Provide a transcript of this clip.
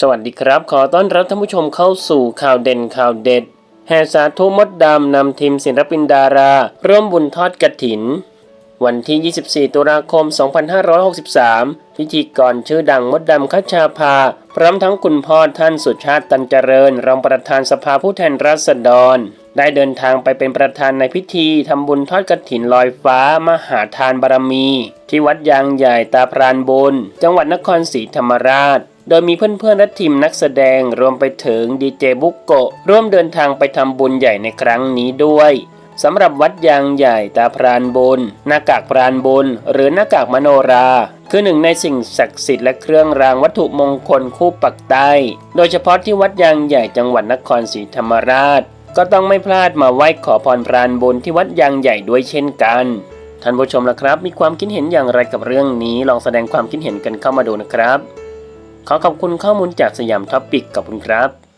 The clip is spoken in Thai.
สวัสดีครับ ขอต้อนรับท่านผู้ชมเข้าสู่ข่าวเด่นข่าวเด็ด แห่สาธุมดดำนำทีมศิลปินดารา ร่วมบุญทอดกระถิน วันที่ 24 ตุลาคม 2563 พิธีกรชื่อดังมดดำคัชชาภา พร้อมทั้งคุณพ่อท่านสุชาติตันเจริญ รองประธานสภาผู้แทนราษฎร ได้เดินทางไปเป็นประธานในพิธีทำบุญทอดกระถินลอยฟ้า มหาทานบารมี ที่วัดยางใหญ่ตาพรานบุญจังหวัดนครศรีธรรมราช โดยมีเพื่อนๆและทีมนักแสดงรวมไปถึงดีเจบุกโกะร่วมเดินทางไปทำบุญใหญ่ในครั้งนี้ด้วยสำหรับวัดยางใหญ่ตาพรานบุญหน้ากากพรานบุญหรือหน้ากากมโนรา คือหนึ่งในสิ่งศักดิ์สิทธิ์และเครื่องรางวัตถุมงคลคู่ปักใต้ โดยเฉพาะที่วัดยางใหญ่จังหวัดนครศรีธรรมราช ก็ต้องไม่พลาดมาไหว้ขอพรพรานบุญที่วัดยางใหญ่ด้วยเช่นกันท่านผู้ชมล่ะครับ มีความคิดเห็นอย่างไรกับเรื่องนี้ ลองแสดงความคิดเห็นกันเข้ามาดูนะครับ ขอขอบคุณข้อมูลจากสยามท็อปปิกกับคุณครับ